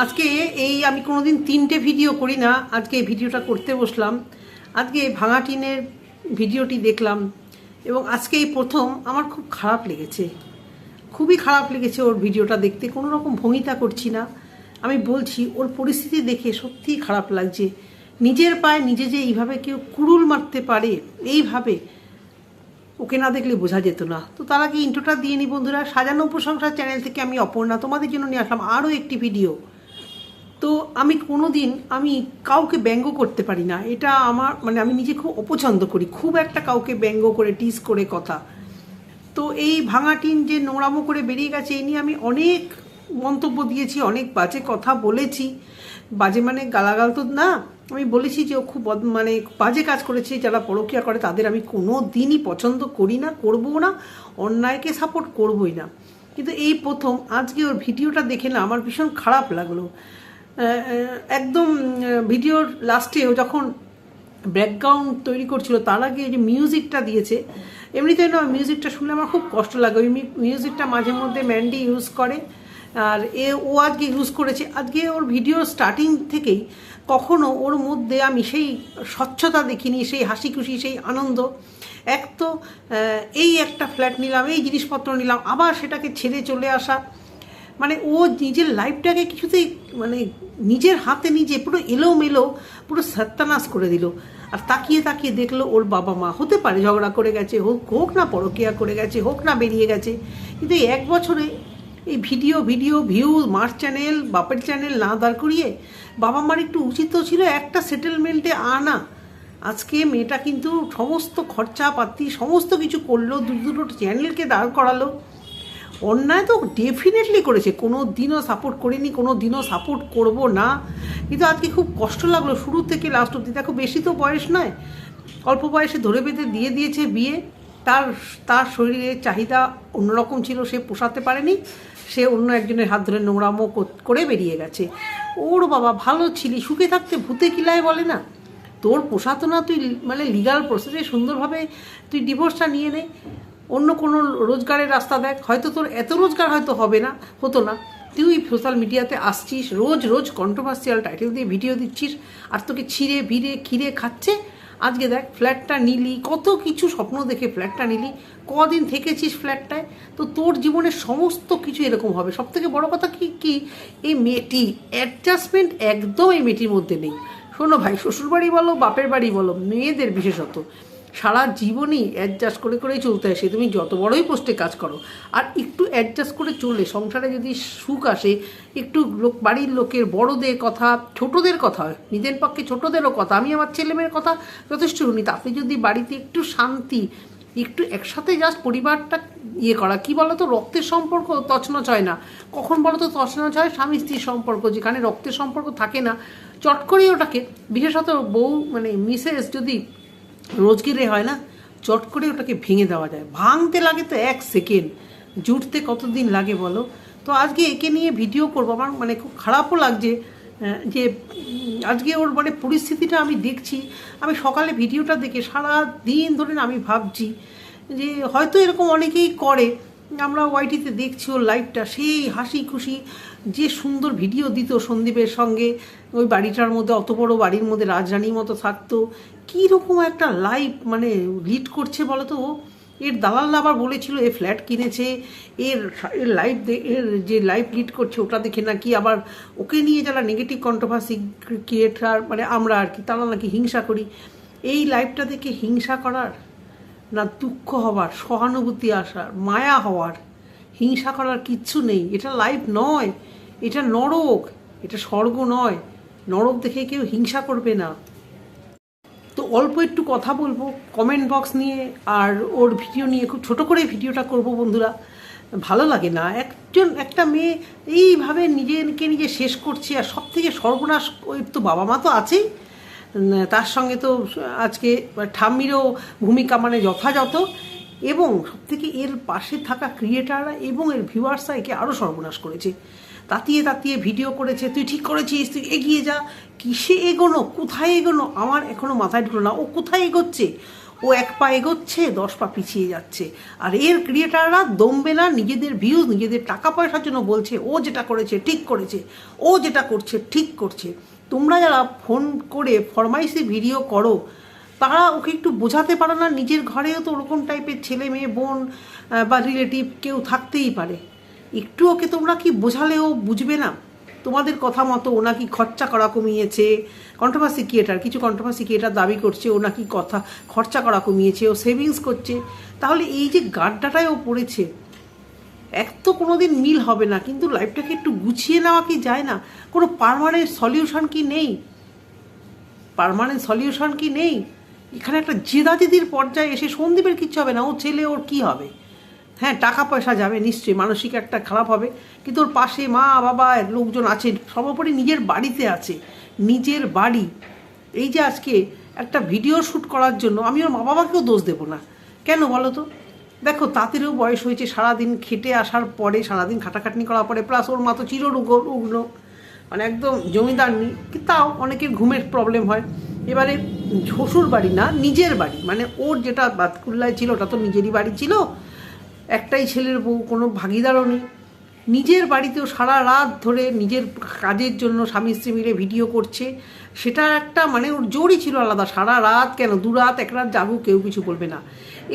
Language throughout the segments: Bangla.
আজকে এই আমি কোনোদিন তিনটে ভিডিও করি না। আজকে এই ভিডিওটা করতে বসলাম। আজকে ভাঙা টিনের ভিডিওটি দেখলাম এবং আজকে এই প্রথম আমার খুব খারাপ লেগেছে। খুবই খারাপ লেগেছে ওর ভিডিওটা দেখতে। কোনো রকম ভঙ্গিতা করছি না। আমি বলছি, ওর পরিস্থিতি দেখে সত্যিই খারাপ লাগছে। নিজের পায়ে নিজে যে এইভাবে কেউ কুড়ুল মারতে পারে, এইভাবে ওকে না দেখলে বোঝা যেত না। তো তার আগে ইন্ট্রোটা দিয়ে নি বন্ধুরা। সাজানো উপসংসার চ্যানেল থেকে আমি অপর্ণা। তোমাদের জন্য নিয়ে আসলাম আরও একটি ভিডিও তো আমি কোনো দিন আমি কাউকে ব্যঙ্গ করতে পারি না। এটা আমার মানে আমি নিজে খুব অপছন্দ করি। খুব একটা কাউকে ব্যঙ্গ করে টিস করে কথা। তো এই ভাঙা টিন যে নোংরামো করে বেরিয়ে গেছে এই নিয়ে আমি অনেক মন্তব্য দিয়েছি, অনেক বাজে কথা বলেছি। বাজে মানে গালাগাল তো না, আমি বলেছি যে ও খুব মানে বাজে কাজ করেছে, যারা পরকিয়া করে তাদের আমি কোনো দিনই পছন্দ করি না করব না, অন্যায়কে সাপোর্ট করবই না। কিন্তু এই প্রথম, আজকে ওর ভিডিওটা দেখে না আমার ভীষণ খারাপ লাগল। একদম ভিডিওর লাস্টে যখন ব্যাকগ্রাউন্ড তৈরি করছিল, তার আগে যে মিউজিকটা দিয়েছে এমনিতে না মিউজিকটা শুনলে আমার খুব কষ্ট লাগে। ওই মিউজিকটা মাঝে মধ্যে ম্যান্ডি ইউজ করে, আর এ, ও আজকে ইউজ করেছে। আজকে ওর ভিডিও স্টার্টিং থেকেই কখনো ওর মধ্যে আমি সেই স্বচ্ছতা দেখিনি, সেই হাসি খুশি সেই আনন্দ। এক তো এই একটা ফ্ল্যাট নিলাম, এই জিনিসপত্র নিলাম, আবার সেটাকে ছেড়ে চলে আসা। মানে ও নিজের লাইফটাকে কিছুতেই মানে নিজের হাতে নিজে পুরো এলোমেলো, পুরো সত্যানাশ করে দিল। আর তাকিয়ে তাকিয়ে দেখল ওর বাবা মা। হতে পারে ঝগড়া করে গেছে, হোক হোক না পরকিয়া করে গেছে, হোক না বেরিয়ে গেছে। কিন্তু এই এক বছরে এই ভিডিও ভিডিও ভিউ মার চ্যানেল বাপের চ্যানেল না দাঁড় করিয়ে বাবা মার একটু উচিত ছিল একটা সেটেলমেন্টে আনা। আজকে মেয়েটা কিন্তু সমস্ত খরচাপাতি, সমস্ত কিছু করল দু দুটো চ্যানেলকে দাঁড় করালো। অন্যায় তো ডেফিনেটলি করেছে। কোনো দিনও সাপোর্ট করিনি, কোনো দিনও সাপোর্ট করব না। কিন্তু আজকে খুব কষ্ট লাগল। শুরু থেকে লাস্ট অব্দি দেখো, বেশি তো বয়স নয়। অল্প বয়সে ধরে বেঁধে দিয়ে দিয়েছে বিয়ে। তার তার শরীরের চাহিদা অন্যরকম ছিল। সে পোষাতে পারেনি। সে অন্য একজনের হাত ধরে নোংরামো কর- করে বেরিয়ে গেছে। ওর বাবা ভালো ছিলি, সুখে থাকতে ভূতে কিলায় বলে না। তোর পোষাতো না, তুই মানে লিগাল প্রসেসে সুন্দরভাবে তুই ডিভোর্সটা নিয়ে নে। অন্য কোনো রোজগারের রাস্তা দেখ। হয়তো তোর এত রোজগার হয়তো হবে না, হতো না। তুই সোশ্যাল মিডিয়াতে আসছিস, রোজ রোজ কন্ট্রোভার্সিয়াল টাইটেল দিয়ে ভিডিও দিচ্ছিস, আর তোকে ছিঁড়ে, ভিড়ে খিরে খাচ্ছে। আজকে দেখ ফ্ল্যাটটা নিলি, কত কিছু স্বপ্ন দেখে ফ্ল্যাটটা নিলি। কদিন থেকেছিস ফ্ল্যাটটায় তো তোর জীবনের সমস্ত কিছু এরকম হবে। সব থেকে বড়ো কথা কি কি? এই মেয়েটি অ্যাডজাস্টমেন্ট একদম এই মেয়েটির মধ্যে নেই। শোনো ভাই, শ্বশুরবাড়ি বলো, বাপের বাড়ি বলো, মেয়েদের বিশেষত সারা জীবনই অ্যাডজাস্ট করে করেই চলতে আসে তুমি যত বড়ই পোস্টে কাজ করো। আর একটু অ্যাডজাস্ট করে চললে, সংসারে যদি সুখ আসে, একটু লোক, বাড়ির লোকের বড়দের কথা, ছোটদের কথা, নিজের পক্ষে ছোটদেরও কথা, আমি আমার ছেলে মেয়ের কথা যথেষ্ট শুনি তাতে যদি বাড়িতে একটু শান্তি, একটু একসাথে জাস্ট পরিবারটা ইয়ে করা, কি বলো তো রক্তের সম্পর্ক তছনছ হয় না। কখন বলো তো তছনছ হয়? স্বামী স্ত্রীর সম্পর্ক, যেখানে রক্তের সম্পর্ক থাকে না, চট করেই ওটাকে, বিশেষত বউ মানে মিসেস যদি রোজগিরে হয় না, চট করে ওটাকে ভেঙে দেওয়া যায়। ভাঙতে লাগে তো এক সেকেন্ড জুটতে কতদিন লাগে বলো? তো আজকে একে নিয়ে ভিডিও করব, আমার মানে খুব খারাপও লাগছে যে আজকে ওর মানে পরিস্থিতিটা আমি দেখছি, আমি সকালে ভিডিওটা দেখে সারা দিন ধরে আমি ভাবছি যে, হয়তো এরকম অনেকেই করে, আমরা ওয়াইটিতে দেখছি ওর লাইফটা সেই হাসি খুশি যে সুন্দর ভিডিও দিত সন্দীপের সঙ্গে, ওই বাড়িটার মধ্যে, অত বড় বাড়ির মধ্যে রাজরানীর মতো থাকতো, কীরকম একটা লাইফ মানে লিড করছে বলো তো এর দালাল আবার বলেছিল, এ ফ্ল্যাট কিনেছে, এর এর লাইফ এর যে লাইফ লিড করছে, ওটা দেখে নাকি আবার ওকে নিয়ে যারা নেগেটিভ কন্ট্রোভার্সি ক্রিয়েটার মানে আমরা আর কি, তারা নাকি হিংসা করি। এই লাইফটা দেখে হিংসা করার না দুঃখ হওয়ার, সহানুভূতি আসার, মায়া হওয়ার, হিংসা করার কিচ্ছু নেই। এটা লাইফ নয়। এটা নরক, এটা স্বর্গ নয়। নরক দেখে কেউ হিংসা করবে না। তো অল্প একটু কথা বলব কমেন্ট বক্স নিয়ে আর ওর ভিডিও নিয়ে। খুব ছোট করে ভিডিওটা করব বন্ধুরা। ভালো লাগে না। একজন, একটা মেয়ে এইভাবে নিজেকে নিজে শেষ করছে আর সব থেকে সর্বনাশ ওই তো বাবা মা তো আছেই। তার সঙ্গে তো আজকে ঠাম্মিরও ভূমিকা মানে যথাযথ এবং সবথেকে এর পাশে থাকা ক্রিয়েটাররা এবং এর ভিউয়ার্সরা একে আরও সর্বনাশ করেছে। তাতিয়ে তাতিয়ে ভিডিও করেছে, তুই ঠিক করেছিস, তুই এগিয়ে যা। কিসে এগোনো, কোথায় এগোনো? আমার এখনও মাথায় ঢুকলো না। ও কোথায় এগোচ্ছে? ও এক পা এগোচ্ছে, দশ পা পিছিয়ে যাচ্ছে। আর এর ক্রিয়েটাররা দমবে না, নিজেদের ভিউজ নিজেদের টাকা পয়সার জন্য বলছে, ও যেটা করেছে, ঠিক করেছে। ও যেটা করছে, ঠিক করছে। তোমরা যারা ফোন করে ফরমাইশে ভিডিও করো, তারা ওকে একটু বোঝাতে পারো না, নিজের ঘরেও তো ওরকম টাইপের ছেলে, মেয়ে, বোন বা রিলেটিভ কেউ থাকতেই পারে। একটু ওকে তোমরা কি বোঝালেও বুঝবে না? তোমাদের কথা মতো ও নাকি খরচা করা কমিয়েছে। কন্ট্রোভার্সি ক্রিয়েটার কিছু কন্ট্রোভার্সি ক্রিয়েটার দাবি করছে, ও নাকি কথা, খরচা করা কমিয়েছে, ও সেভিংস করছে। তাহলে এই যে গাড্ডাটায় ও পড়েছে, এক তো কোনোদিন মিল হবে না, কিন্তু লাইফটাকে একটু গুছিয়ে নেওয়া কি যায় না? কোনো পারমানেন্ট সলিউশন কি নেই? পারমানেন্ট সলিউশন কি নেই? এখানে একটা জেদাজেদির পর্যায়ে এসে সন্দীপের কিচ্ছু হবে না, ও ছেলে, ওর কি হবে? হ্যাঁ টাকা পয়সা যাবে, নিশ্চয়ই মানসিক একটা খারাপ হবে। কিন্তু ওর পাশে মা, বাবা, লোকজন আছে, সর্বোপরি নিজের বাড়িতে আছে। নিজের বাড়ি। এই যে আজকে একটা ভিডিও শ্যুট করার জন্য আমি ওর মা বাবাকেও দোষ দেবো না। কেন বলো তো? দেখো তাদেরও বয়স হয়েছে, সারাদিন খেটে আসার পরে, সারাদিন খাটাখাটনি করার পরে প্লাস ওর মা তো চিররুগ উগ্ন মানে একদম জমিদার নি তাও অনেকের ঘুমের প্রবলেম হয়। এবারে শ্বশুর বাড়ি না, নিজের বাড়ি। মানে ওর যেটা বাতকুল্লায় ছিল, ওটা তো নিজেরই বাড়ি ছিল। একটাই ছেলের বউ, কোনো ভাগিদারও নেই। নিজের বাড়িতেও সারা রাত ধরে নিজের কাজের জন্য স্বামী স্ত্রী মিলে ভিডিও করছে। সেটা একটা মানে ওর জোরই ছিল আলাদা, সারা রাত কেন? দু রাত, এক রাত জাগুক কেউ কিছু বলবে না।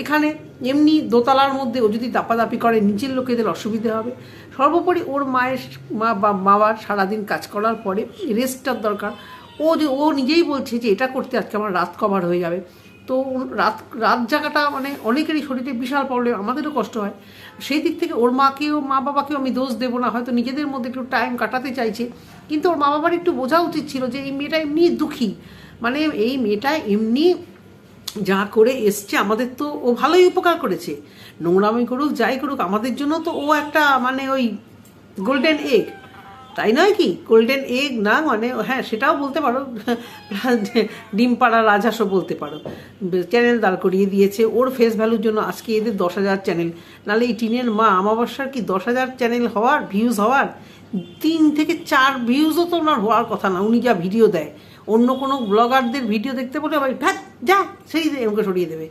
এখানে এমনি দোতলার মধ্যে ও যদি দাপাদাপি করে নিজের লোকেদের অসুবিধে হবে। সর্বোপরি ওর মায়ের, মা, বা, বাবার সারাদিন কাজ করার পরে রেস্টটার দরকার। ও যে, ও নিজেই বলছে যে, এটা করতে আজকে আমার রাত কভার হয়ে যাবে। তো রাত রাত জায়গাটা মানে অনেকেরই শরীরে বিশাল প্রবলেম আমাদেরও কষ্ট হয়। সেই দিক থেকে ওর মাকেও, মা বাবাকেও আমি দোষ দেবো না, হয়তো নিজেদের মধ্যে একটু টাইম কাটাতে চাইছে। কিন্তু ওর মা বাবার একটু বোঝা উচিত ছিল যে এই মেয়েটা এমনি দুঃখী। মানে এই মেয়েটা এমনি যা করে এসছে, আমাদের তো ও ভালোই উপকার করেছে। নোংরামি করুক, যাই করুক, আমাদের জন্য তো ও একটা মানে ওই গোল্ডেন এগ তাই নয় কি? গোল্ডেন এগ না মানে হ্যাঁ সেটাও বলতে পারো। ডিম পাড়া রাজহাঁসও বলতে পারো। চ্যানেল দাঁড় করিয়ে দিয়েছে। ওর ফেস ভ্যালুর জন্য আজকে এদের দশ হাজার চ্যানেল নাহলে এই টিনের মা আমাবস্যার কি দশ হাজার চ্যানেল হওয়ার ভিউজ হওয়ার? তিন থেকে চার ভিউজও তো ওনার হওয়ার কথা না। উনি যা ভিডিও দেয়। অন্য কোনো ব্লগারদের ভিডিও দেখতে বলে আবার ভ্যাট যা, সেই এমকে সরিয়ে দেবে।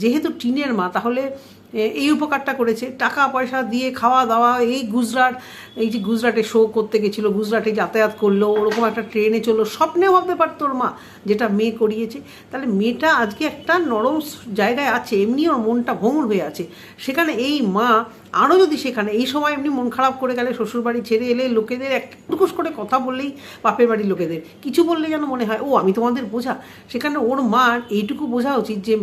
যেহেতু টিনের মা, তাহলে এই উপকারটা করেছে। টাকা, পয়সা দিয়ে খাওয়া দাওয়া, এই গুজরাট, এই যে গুজরাটে শো করতে গেছিল, গুজরাটে যাতায়াত করল, ওরকম একটা ট্রেনে চলল স্বপ্নে ভাবতে পারতো ওর মা যেটা মেয়ে করিয়েছে। তাহলে মেয়েটা আজকে একটা নরম জায়গায় আছে, এমনি ওর মনটা ভঙুর হয়ে আছে। সেখানে এই মা আরও যদি সেখানে, এই সময় এমনি মন খারাপ করে গেলে শ্বশুরবাড়ি ছেড়ে এলে লোকেদের একটুকুস করে কথা বললেই বাপের বাড়ির লোকেদের। কিছু বললে যেন মনে হয়, ও, আমি তোমাদের বোঝা। সেখানে ওর মার এইটুকু বোঝা উচিত যে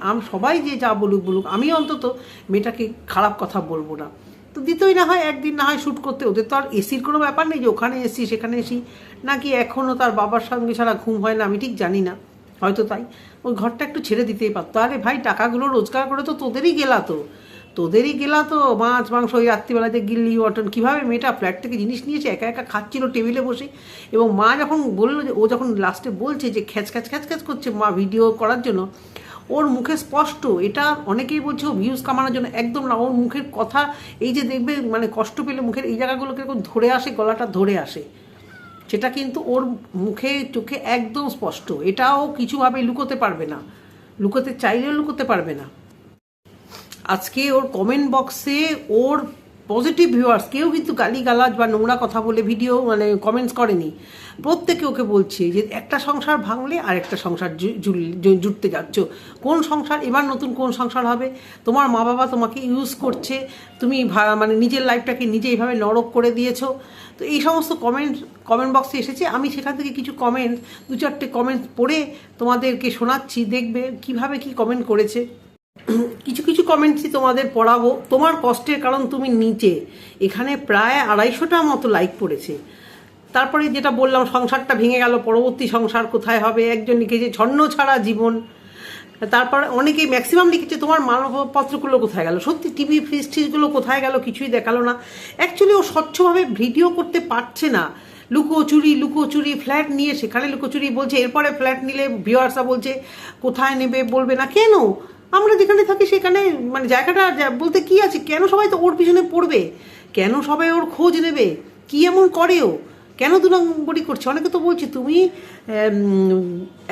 আম- সবাই যে যা বলুক বলুক, আমি অন্তত মেয়েটাকে খারাপ কথা বলব না। তো দিতই না হয়, একদিন না হয় শ্যুট করতে। ওদের তো আর এসির কোনো ব্যাপার নেই যে ওখানে এসি সেখানে এসি নাকি এখনও তার বাবার সঙ্গে ছাড়া ঘুম হয় না, আমি ঠিক জানি না। হয়তো তাই। ওই ঘরটা একটু ছেড়ে দিতেই পারতো। আরে ভাই, টাকাগুলো রোজগার করে তো তোদেরই গেলা তো। তোদেরই গেলা তো। মাছ, মাংস, ওই রাত্রিবেলাতে গিল্লি মটন কীভাবে মেয়েটা ফ্ল্যাট থেকে জিনিস নিয়েছে? একা একা খাচ্ছিল টেবিলে বসে। এবং মা যখন বলল যে, ও যখন লাস্টে বলছে যে, খ্যাচ খ্যাচ খ্যাচ খ্যাচ করছে, মা ভিডিও করার জন্য ওর মুখে স্পষ্ট, এটা অনেকেই বলছে ও ভিউজ কামানোর জন্য একদম না, ওর মুখের কথা, এই যে দেখবে মানে কষ্ট পেলে মুখের এই জায়গাগুলো কীরকম ধরে আসে, গলাটা ধরে আসে, সেটা কিন্তু ওর মুখে, চোখে একদম স্পষ্ট, এটাও কিছুভাবে লুকোতে পারবে না, লুকোতে চাইলেও লুকোতে পারবে না। আজকে ওর কমেন্ট বক্সে ওর পজিটিভ ভিউয়ার্স কেউ কিন্তু গালিগালাজ বা নোংরা কথা বলে ভিডিও মানে কমেন্টস করেনি। প্রত্যেকে ওকে বলছে যে, একটা সংসার ভাঙলে আর একটা সংসার জুটতে যাচ্ছ। কোন সংসার, এবার নতুন কোন সংসার হবে? তোমার মা বাবা তোমাকে ইউজ করছে, তুমি মানে নিজের লাইফটাকে নিজে এইভাবে নরক করে দিয়েছ। তো এই সমস্ত কমেন্ট কমেন্ট বক্সে এসেছে। আমি সেখান থেকে কিছু কমেন্ট দু চারটে কমেন্ট পড়ে তোমাদেরকে শোনাচ্ছি, দেখবে কীভাবে কি কমেন্ট করেছে। কিছু কিছু কমেন্টসই তোমাদের পড়াবো। তোমার কষ্টের কারণ তুমি নিচে। এখানে প্রায় আড়াইশোটা মতো লাইক পড়েছে। তারপরে যেটা বললাম, সংসারটা ভেঙে গেল, পরবর্তী সংসার কোথায় হবে? একজন লিখেছে ছন্ন ছাড়া জীবন। তারপর অনেকেই ম্যাক্সিমাম লিখেছে, তোমার মানবপত্রগুলো কোথায় গেল? সত্যি টিভি ফ্রিজ টিজগুলো কোথায় গেল? কিছুই দেখাল না। অ্যাকচুয়ালি ও স্বচ্ছভাবে ভিডিও করতে পারছে না। লুকোচুরি লুকোচুরি ফ্ল্যাট নিয়ে সেখানে লুকোচুরি বলছে। এরপরে ফ্ল্যাট নিলে ভিওয়ার্সরা বলছে, কোথায় নেবে? বলবে না। কেন? আমরা যেখানে থাকি সেখানে মানে জায়গাটা বলতে কি আছে? কেন সবাই তো ওর পিছনে পড়বে? কেন সবাই ওর খোঁজ নেবে? কি এমন করে ও কেন দু নম্বরই করছে? অনেকে তো বলছে, তুমি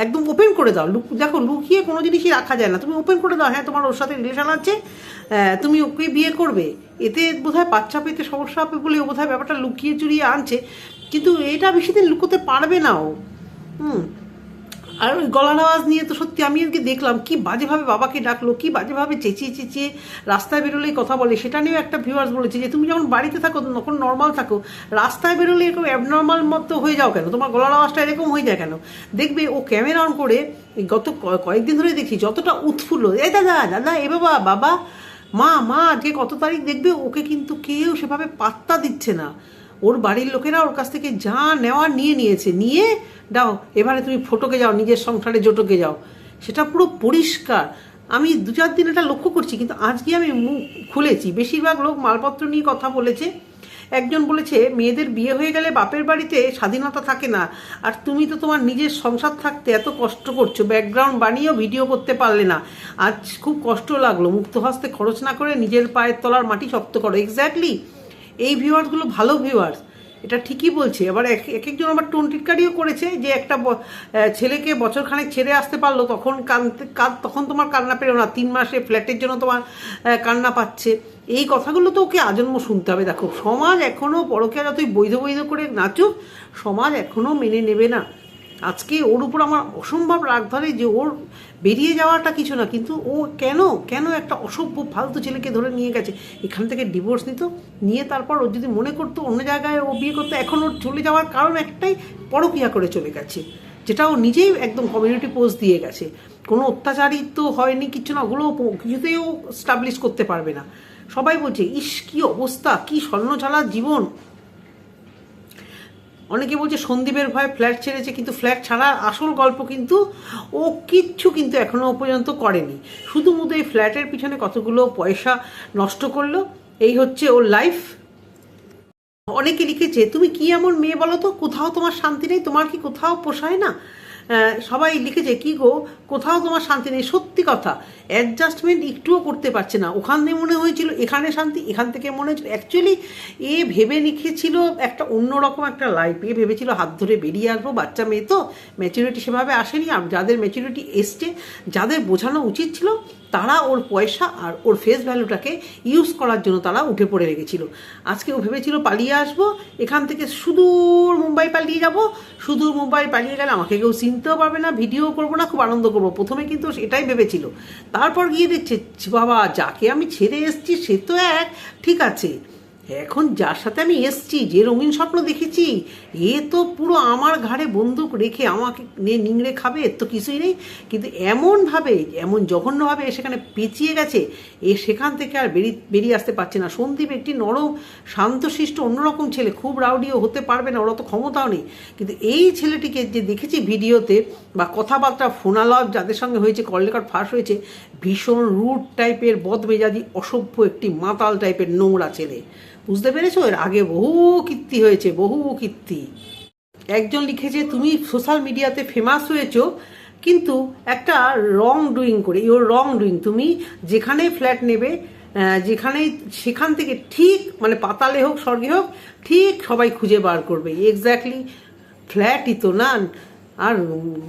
একদম ওপেন করে দাও। লুক, দেখো, লুকিয়ে কোনো জিনিসই রাখা যায় না। তুমি ওপেন করে দাও। হ্যাঁ তোমার ওর সাথে রিলেশন আছে। তুমি ওকে বিয়ে করবে। এতে বোধহয় বাচ্চা পেতে সমস্যা হবে বলে বোধহয় ব্যাপারটা লুকিয়ে চুরিয়ে আনছে। কিন্তু এটা বেশি দিন লুকোতে পারবে না ও। হুম। আর ওই গলার আওয়াজ নিয়ে তো সত্যি আমি আজকে দেখলাম, কি বাজেভাবে বাবাকে ডাকলো, কি বাজেভাবে চেঁচিয়ে চেঁচিয়ে রাস্তায় বেরোলেই কথা বলে। সেটা নিয়েও একটা ভিউয়ার্স বলেছে যে, তুমি যখন বাড়িতে থাকো, তখন নর্মাল থাকো, রাস্তায় বেরোলে এরকম অ্যাবনর্মাল মতো হয়ে যাও কেন? তোমার গলার আওয়াজটা এরকম হয়ে যায় কেন? দেখবে ও ক্যামেরা অন করে গত কয়েকদিন ধরে দেখি যতটা উৎফুল্ল। এ দাদা দাদা, এ বাবা বাবা, মা মা, আজকে কত তারিখ? দেখবে ওকে কিন্তু কেউ সেভাবে পাত্তা দিচ্ছে না। ওর বাড়ির লোকেরা ওর কাছ থেকে যা নেওয়া নিয়ে নিয়েছে, নিয়ে দাও, এবারে তুমি ফটোকে যাও, নিজের সংসারে জোটকে যাও। সেটা পুরো পরিষ্কার। আমি দু চার দিন এটা লক্ষ্য করছি, কিন্তু আজকে আমি মুখ খুলেছি। বেশিরভাগ লোক মালপত্র নিয়ে কথা বলেছে। একজন বলেছে, মেয়েদের বিয়ে হয়ে গেলে বাপের বাড়িতে স্বাধীনতা থাকে না। আর তুমি তো তোমার নিজের সংসার থাকতে এত কষ্ট করছ। ব্যাকগ্রাউন্ড বানিয়েও ভিডিও করতে পারলে না। আজ খুব কষ্ট লাগল। মুক্ত হস্তে খরচ না করে নিজের পায়ের তলার মাটি শক্ত করো। এক্স্যাক্টলি এই ভিউয়ার্সগুলো ভালো ভিউয়ার্স এটা ঠিকই বলছে। এবার এক এক একজন আবার টোন টিটকারিও করেছে যে একটা ছেলেকে বছরখানেক ছেড়ে আসতে পারল, তখন কান- তখন তোমার কান্না পেল না, তিন মাসে ফ্ল্যাটের জন্য তোমার কান্না পাচ্ছে। এই কথাগুলো তো ওকে আজন্ম শুনতে হবে। দেখো, সমাজ এখনও পরকে যতই বৈধ বৈধ করে নাচুক, সমাজ এখনও মেনে নেবে না। আজকে ওর উপর আমার অসম্ভব রাগ ধরে যে ওর বেরিয়ে যাওয়াটা কিছু না, কিন্তু ও কেন কেন একটা অসভ্য ফালতু ছেলেকে ধরে নিয়ে গেছে? এখান থেকে ডিভোর্স নিত, নিয়ে তারপর ও যদি মনে করতো অন্য জায়গায় ও বিয়ে করতো, এখন ওর চলে যাওয়ার কারণ একটাই, পরকিয়া করে চলে গেছে। যেটা ও নিজেই একদম কমিউনিটি পোস্ট দিয়ে গেছে। কোনো অত্যাচারই তো হয়নি কিছু না, ওগুলো কিছুতেই ও স্টাবলিশ করতে পারবে না। সবাই বলছে, ইস, কী অবস্থা, কি স্বর্ণঝালার জীবন। অনেকে বলছে সন্দীপের ভয়ে ফ্ল্যাট ছেড়েছে, কিন্তু ফ্ল্যাট ছাড়ার আসল গল্প কিন্তু ও কিচ্ছু কিন্তু এখনও পর্যন্ত করেনি। শুধুমাত্র এই ফ্ল্যাটের পিছনে কতগুলো পয়সা নষ্ট করল, এই হচ্ছে ওর লাইফ অনেকে লিখেছে, তুমি কি এমন মেয়ে বলো তো? কোথাও তোমার শান্তি নেই, তোমার কি কোথাও পোষায় না? সবাই লিখেছে, কি গো, কোথাও তোমার শান্তি নেই। সত্যি কথা অ্যাডজাস্টমেন্ট একটুও করতে পারছে না। ওখান মনে হয়েছিল, এখানে শান্তি, এখান থেকে মনে হয়েছিল। অ্যাকচুয়ালি এ ভেবে লিখেছিল একটা অন্যরকম একটা লাইফ এ ভেবেছিল হাত ধরে বেরিয়ে আসব, বাচ্চা মেয়ে তো। ম্যাচুরিটি সেভাবে আসেনি। আর যাদের ম্যাচুরিটি এসছে, যাদের বোঝানো উচিত ছিল তারা ওর পয়সা আর ওর ফেস ভ্যালুটাকে ইউজ করার জন্য তারা উঠে পড়ে রেখেছিল আজকে ও ভেবেছিল পালিয়ে আসব, এখান থেকে সুদূর মুম্বাই পালিয়ে যাব, সুদূর মুম্বাই পালিয়ে গেলে আমাকে কেউ চিনতেও পারবে না ভিডিও করব না, খুব আনন্দ করব। প্রথমে কিন্তু এটাই ভেবেছিল। তারপর গিয়ে দেখছে, বাবা, যাকে আমি ছেড়ে এসছি সে তো এক, ঠিক আছে। এখন যার সাথে আমি এসছি, যে রঙিন স্বপ্ন দেখেছি, এ তো পুরো আমার ঘাড়ে বন্দুক রেখে আমাকে নিয়ে নিংড়ে খাবে তো কিছুই নেই। কিন্তু এমনভাবে, এমন জঘন্যভাবে সেখানে পেঁচিয়ে গেছে, এ সেখান থেকে আর বেরিয়ে বেরিয়ে আসতে পারছে না। সন্দীপ একটি নরম, শান্তশিষ্ট, অন্যরকম ছেলে, খুব রাউডিও হতে পারবে না, ওর অত ক্ষমতাও নেই। কিন্তু এই ছেলেটিকে যে দেখেছি ভিডিওতে বা কথাবার্তা, ফোনালাপ যাদের সঙ্গে হয়েছে কল ফাঁস হয়েছে, ভীষণ রুট টাইপের বদমেজাজি, অসভ্য একটি মাতাল টাইপের নোংরা ছেলে। বুঝতে পেরেছ? এর আগে বহু কীর্তি হয়েছে বহু কীর্তি। একজন লিখেছে তুমি সোশ্যাল মিডিয়াতে ফেমাস হয়েছো কিন্তু একটা রং ডুইং করে ইউর রং ডুইং তুমি যেখানে ফ্ল্যাট নেবে আহ, যেখানেই সেখান থেকে ঠিক মানে পাতালে হোক স্বর্গে হোক ঠিক সবাই খুঁজে বার করবে। এক্স্যাক্টলি ফ্ল্যাটই তো না। আর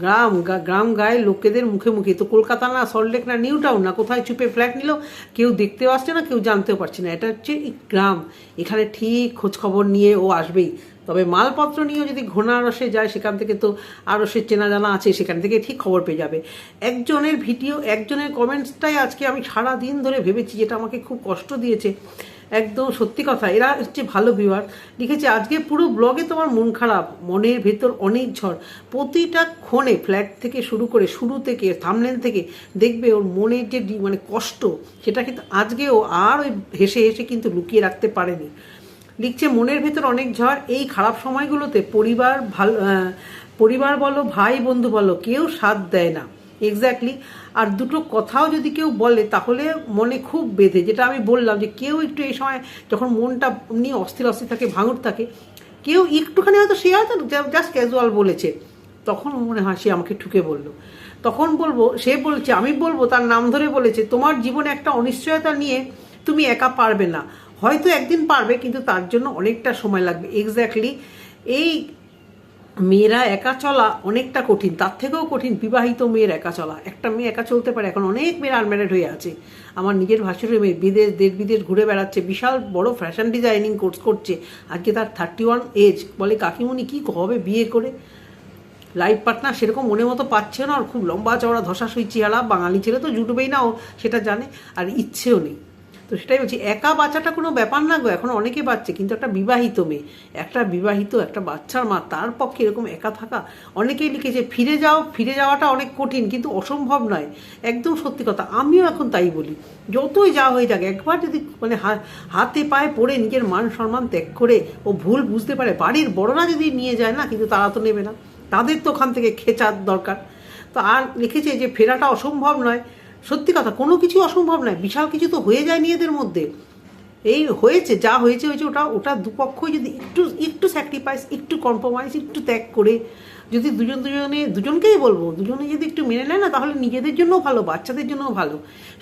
গ্রাম গ্রাম গায়ে লোকেদের মুখে মুখে। তো কলকাতা না সল্টলেক না, নিউ টাউন না, কোথায় চুপে ফ্ল্যাট নিল, কেউ দেখতেও আসছে না, কেউ জানতেও পারছে না। এটা হচ্ছে গ্রাম। এখানে ঠিক খোঁজ খবর নিয়ে ও আসবেই। তবে মালপত্র নিয়েও যদি ঘোড়ারসে যায়, সেখান থেকে তো আরও সে চেনা জানা আছে, সেখান থেকে ঠিক খবর পেয়ে যাবে। একজনের ভিডিও, একজনের কমেন্টসটাই আজকে আমি সারা দিন ধরে ভেবেছি, যেটা আমাকে খুব কষ্ট দিয়েছে। একদম সত্যি কথা, এরা হচ্ছে ভালো ভিউয়ার লিখেছে, আজকে পুরো ব্লগে তোমার মন খারাপ, মনের ভেতর অনেক ঝড়। প্রতিটা ক্ষণে ফ্ল্যাট থেকে শুরু করে শুরু থেকে থামলেন থেকে দেখবে ওর মনের যে মানে কষ্ট, সেটা কিন্তু আজকেও আর ওই হেসে হেসে কিন্তু লুকিয়ে রাখতে পারেনি। লিখছে, মনের ভেতর অনেক ঝড়, এই খারাপ সময়গুলোতে পরিবার ভালো পরিবার বলো, ভাই বন্ধু বলো, কেউ সাথ দেয় না। এক্স্যাক্টলি আর দুটো কথাও যদি কেউ বলে, তাহলে মনে খুব বেঁধে। যেটা আমি বললাম যে, কেউ একটু এই সময় যখন মনটা নিয়ে অস্থির অস্থির থাকে, ভাঙুর থাকে, কেউ একটুখানি হয়তো সে হয়তো জাস্ট ক্যাজুয়াল বলেছে, তখন মনে হয় সে আমাকে ঠুকে বলল। তখন বলব, সে বলছে, আমি বলব, তার নাম ধরে বলেছে, তোমার জীবনে একটা অনিশ্চয়তা নিয়ে তুমি একা পারবে না। হয়তো একদিন পারবে, কিন্তু তার জন্য অনেকটা সময় লাগবে। এক্স্যাক্টলি এই মেয়েরা একা চলা অনেকটা কঠিন, তার থেকেও কঠিন বিবাহিত মেয়ের একা চলা। একটা মেয়ে একা চলতে পারে, এখন অনেক মেয়েরা আনম্যারিড হয়ে আছে। আমার নিজের ভাসুরের মেয়ে বিদেশ, দেশ বিদেশ ঘুরে বেড়াচ্ছে, বিশাল বড় ফ্যাশন ডিজাইনিং কোর্স করছে। আজকে তার থার্টি ওয়ান এজ বলে, কাকিমুনি, কী হবে বিয়ে করে? লাইফ পার্টনার সেরকম মনে মতো পাচ্ছে না, আর খুব লম্বা চওড়া ধসাসই চেহারা। বাঙালি ছেলে তো জুটবেই না ও, সেটা জানে। আর ইচ্ছেও নেই। তো সেটাই বলছি, একা বাচ্চাটা কোনো ব্যাপার না গো, এখন অনেকে বাচ্চা কিন্তু একটা বিবাহিত মেয়ে, একটা বিবাহিত, একটা বাচ্চার মা, তার পক্ষে এরকম একা থাকা, অনেকেই লিখেছে, ফিরে যাও, ফিরে যাওয়াটা অনেক কঠিন, কিন্তু অসম্ভব নয়, একদম সত্যি কথা, আমিও এখন তাই বলি, যতই যা হয়ে যাক, একবার যদি মানে হাতে পায়ে পড়ে নিজের মান সম্মান ত্যাগ করে, ও ভুল বুঝতে পারে, বাড়ির বড়রা যদি নিয়ে যায় না, কিন্তু তারা তো নেবে না, তাদের তো ওখান থেকে খেচার দরকার, তো আর লিখেছে যে, ফেরাটা অসম্ভব নয় সত্যি কথা, কোনো কিছু অসম্ভব নয়। বিশাল কিছু তো হয়ে যায় নিজেদের মধ্যে। এই হয়েছে, যা হয়েছে হয়েছে, ওটা ওটা দুপক্ষই যদি একটু একটু স্যাক্রিফাইস একটু কম্প্রোমাইজ একটু ত্যাগ করে যদি দুজন দুজনে, দুজনকেই বলব, দুজনে যদি একটু মেনে নেয় না, তাহলে নিজেদের জন্যও ভালো, বাচ্চাদের জন্যও ভালো।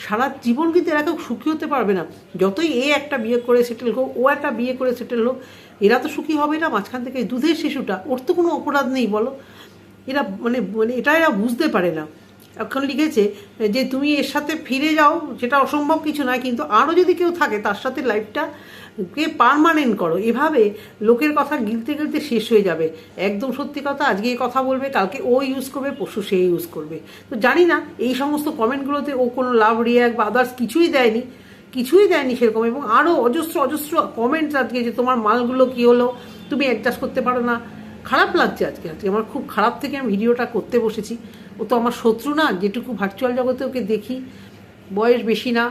সারা জীবন কিন্তু এরা কেউ সুখী হতে পারবে না। যতই এ একটা বিয়ে করে সেটেল হোক, ও একটা বিয়ে করে সেটেল হোক, এরা তো সুখী হবে না। মাঝখান থেকে দুধের শিশুটা, ওর তো কোনো অপরাধ নেই, বলো। এরা মানে মানে এটা এরা বুঝতে পারে না। এখন লিখেছে যে তুমি এর সাথে ফিরে যাও, যেটা অসম্ভব কিছু নয়, কিন্তু আরও যদি কেউ থাকে, তার সাথে লাইফটা কে পারমানেন্ট করো। এভাবে লোকের কথা গিলতে গিলতে শেষ হয়ে যাবে। একদম সত্যি কথা, আজকে এই কথা বলবে, কালকে ও ইউজ করবে, পরশু সে ইউজ করবে। তো জানি না, এই সমস্ত কমেন্টগুলোতে ও কোনো লাভ রিয়াক্ট বা আদার্স কিছুই দেয়নি কিছুই দেয়নি সেরকম, এবং আরও অজস্র অজস্র কমেন্টস আজকে যে তোমার মালগুলো কি হলো, তুমি অ্যাডজাস্ট করতে পারো না। খারাপ লাগছে আজকে আজকে আমার খুব খারাপ থেকে আমি ভিডিওটা করতে বসেছি। ও তো আমার শত্রু না, যেটুকু ভার্চুয়াল জগতে ওকে দেখি। বয়স বেশি না,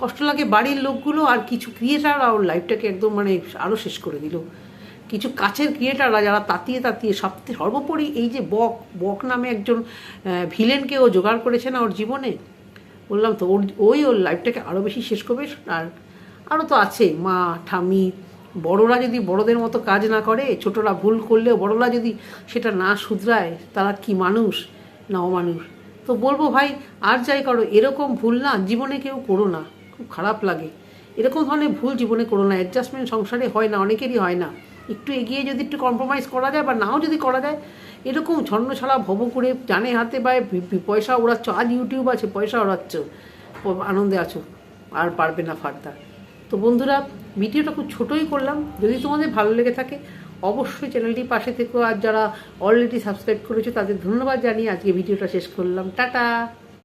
কষ্ট লাগে বাড়ির লোকগুলো আর কিছু ক্রিয়েটাররা ওর লাইফটাকে একদম মানে আরও শেষ করে দিল। কিছু কাছের ক্রিয়েটাররা যারা তাতিয়ে তাতিয়ে সবথেকে সর্বোপরি এই যে বক বক নামে একজন ভিলেনকে ও জোগাড় করেছে না ওর জীবনে? বললাম তো ওর, ওই ওর লাইফটাকে আরও বেশি শেষ করবে আর আরও তো আছে। মা ঠামি বড়রা যদি বড়দের মতো কাজ না করে, ছোটরা ভুল করলেও বড়রা যদি সেটা না শুধরায়, তারা কি মানুষ? না অমানুষ তো বলব ভাই, আর যাই করো, এরকম ভুল না, জীবনে কেউ করো না। খুব খারাপ লাগে। এরকম ধরনের ভুল জীবনে করো না। অ্যাডজাস্টমেন্ট সংসারে হয় না, অনেকেরই হয় না। একটু এগিয়ে যদি একটু কম্প্রোমাইজ করা যায় বা নাও যদি করা যায়, এরকম ছন্নছাড়া ভব করে, জানে হাতে ভি- পয়সা ওড়াচ্ছ, আজ ইউটিউব আছে, পয়সা ওড়াচ্ছ আনন্দে আছো, আর পারবে না ফার্দার। তো বন্ধুরা, ভিডিওটা খুব ছোটোই করলাম। যদি তোমাদের ভালো লেগে থাকে অবশ্যই চ্যানেলটি পাশে থেকেও আর যারা অলরেডি সাবস্ক্রাইব করেছে, তাদের ধন্যবাদ জানিয়ে আজকে ভিডিওটা শেষ করলাম। টাটা!